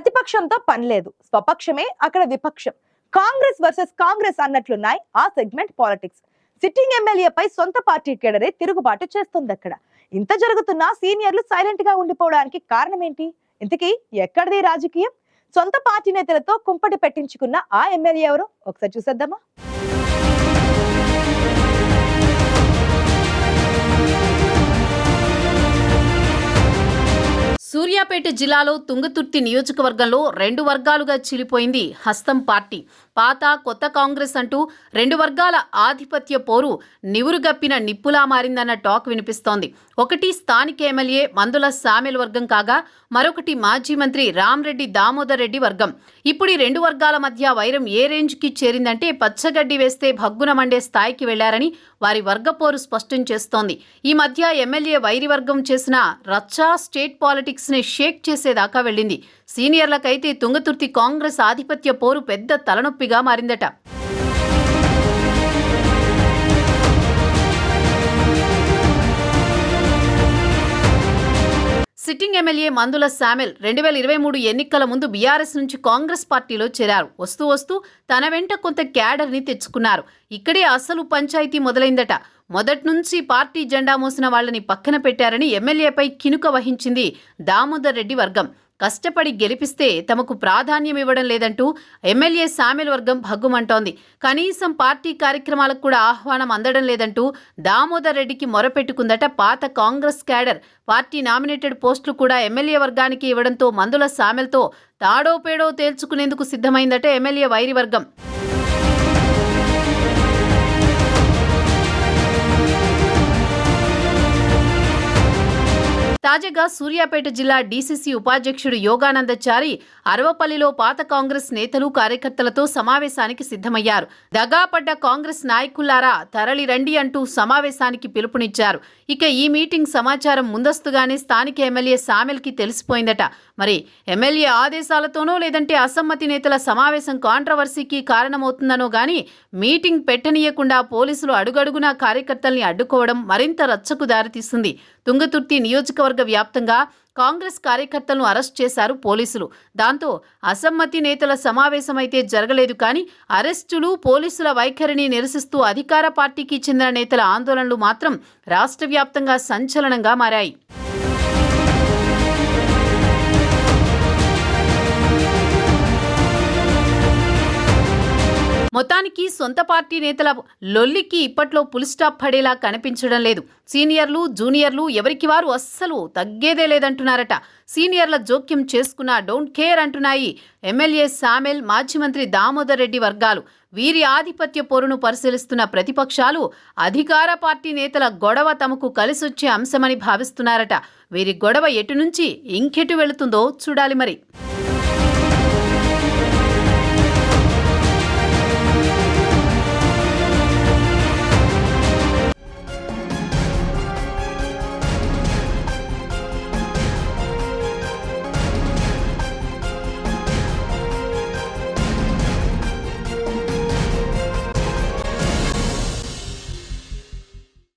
ప్రతిపక్షంతో పని లేదు. స్వపక్షమే అక్కడ విపక్షం. కాంగ్రెస్ వర్సెస్ కాంగ్రెస్ అన్నట్లున్నాయి ఆ సెగ్మెంట్ పాలిటిక్స్. సిట్టింగ్ ఎమ్మెల్యేపై సొంత పార్టీ కేడరే తిరుగుబాటు చేస్తుంది అక్కడ ఇంత జరుగుతున్నా సీనియర్లు సైలెంట్గా ఉండిపోవడానికి కారణం ఏంటి ఇంతకీ ఎక్కడిది రాజకీయం? సొంత పార్టీ నేతలతో కుంపటి పెట్టించుకున్న ఆ ఎమ్మెల్యే ఎవరు? ఒకసారి చూసేద్దామా? సూర్యాపేట జిల్లాలో తుంగతుర్తి నియోజకవర్గంలో రెండు వర్గాలుగా చీలిపోయింది హస్తం పార్టీ. పాత కొత్త కాంగ్రెస్ అంటూ రెండు వర్గాల ఆధిపత్య పోరు నివురుగప్పిన నిప్పులా మారిందన్న టాక్ వినిపిస్తోంది. ఒకటి స్థానిక ఎమ్మెల్యే మందుల సామెల్ వర్గం కాగా మరొకటి మాజీ మంత్రి రామ్రెడ్డి దామోదర్ రెడ్డి వర్గం. ఇప్పుడు ఈ రెండు వర్గాల మధ్య వైరం ఏ రేంజ్కి చేరిందంటే పచ్చగడ్డి వేస్తే భగ్గున మండే స్థాయికి వెళ్ళారని వారి వర్గపోరు స్పష్టం చేస్తోంది. ఈ మధ్య ఎమ్మెల్యే వైరి వర్గం చేసిన రచ్చా స్టేట్ పాలిటిక్స్ని షేక్ చేసేదాకా వెళ్ళింది. సీనియర్లకైతే తుంగతుర్తి కాంగ్రెస్ ఆధిపత్య పోరు పెద్ద తలనొప్పిగా మారిందట. సిట్టింగ్ ఎమ్మెల్యే మందుల శామెల్ రెండు వేల ఇరవై మూడు ఎన్నికల ముందు బీఆర్ఎస్ నుంచి కాంగ్రెస్ పార్టీలో చేరారు. వస్తూ వస్తూ తన వెంట కొంత క్యాడర్ని తెచ్చుకున్నారు. ఇక్కడే అసలు పంచాయతీ మొదలైందట. మొదట్నుంచి పార్టీ జెండా మోసిన వాళ్ళని పక్కన పెట్టారని ఎమ్మెల్యేపై కినుక వహించింది దామోదర్ రెడ్డి వర్గం. కష్టపడి గెలిపిస్తే తమకు ప్రాధాన్యం ఇవ్వడం లేదంటూ ఎమ్మెల్యే సామెల్ వర్గం భగ్గుమంటోంది. కనీసం పార్టీ కార్యక్రమాలకు కూడా ఆహ్వానం అందడం లేదంటూ దామోదర్ రెడ్డికి మొరపెట్టుకుందట పాత కాంగ్రెస్ క్యాడర్. పార్టీ నామినేటెడ్ పోస్టులు కూడా ఎమ్మెల్యే వర్గానికి ఇవ్వడంతో మందుల సామెల్తో తాడో పేడో తేల్చుకునేందుకు సిద్ధమైందట ఎమ్మెల్యే వైరి తాజాగా సూర్యాపేట జిల్లా డీసీసీ ఉపాధ్యక్షుడు యోగానందచారి అరవపల్లిలో పాత కాంగ్రెస్ నేతలు కార్యకర్తలతో సమావేశానికి సిద్ధమయ్యారు. దగాపడ్డ కాంగ్రెస్ నాయకులారా తరలి రండి అంటూ సమావేశానికి పిలుపునిచ్చారు. ఇక ఈ మీటింగ్ సమాచారం ముందస్తుగానే స్థానిక ఎమ్మెల్యే సామెల్కి తెలిసిపోయిందట. మరి ఎమ్మెల్యే ఆదేశాలతోనో లేదంటే అసమ్మతి నేతల సమావేశం కాంట్రవర్సీకి కారణమవుతుందనో గాని మీటింగ్ పెట్టనీయకుండా పోలీసులు అడుగడుగునా కార్యకర్తల్ని అడ్డుకోవడం మరింత రచ్చకు దారితీస్తుంది. తుంగతుర్తి నియోజకవర్గ నియోజకవర్గ వ్యాప్తంగా కాంగ్రెస్ కార్యకర్తలను అరెస్ట్ చేశారు పోలీసులు. దాంతో అసమ్మతి నేతల సమావేశమైతే జరగలేదు కానీ అరెస్టులు పోలీసుల వైఖరిని నిరసిస్తూ అధికార పార్టీకి చెందిన నేతల ఆందోళనలు మాత్రం రాష్ట్ర వ్యాప్తంగా సంచలనంగా మారాయి. మొత్తానికి సొంత పార్టీ నేతల లొల్లికి ఇప్పట్లో పులి స్టాప్ పడేలా కనిపించడం లేదు. సీనియర్లు జూనియర్లు ఎవరికి వారు అస్సలు తగ్గేదే లేదంటున్నారట. సీనియర్ల జోక్యం చేసుకున్న డోంట్ కేర్ అంటున్నాయి ఎమ్మెల్యే సామెల్ మాజీ మంత్రి దామోదర్ రెడ్డి వర్గాలు. వీరి ఆధిపత్య పోరును పరిశీలిస్తున్న ప్రతిపక్షాలు అధికార పార్టీ నేతల గొడవ తమకు కలిసొచ్చే అంశమని భావిస్తున్నారట. వీరి గొడవ ఎటు నుంచి ఇంకెటు వెళుతుందో చూడాలి మరి.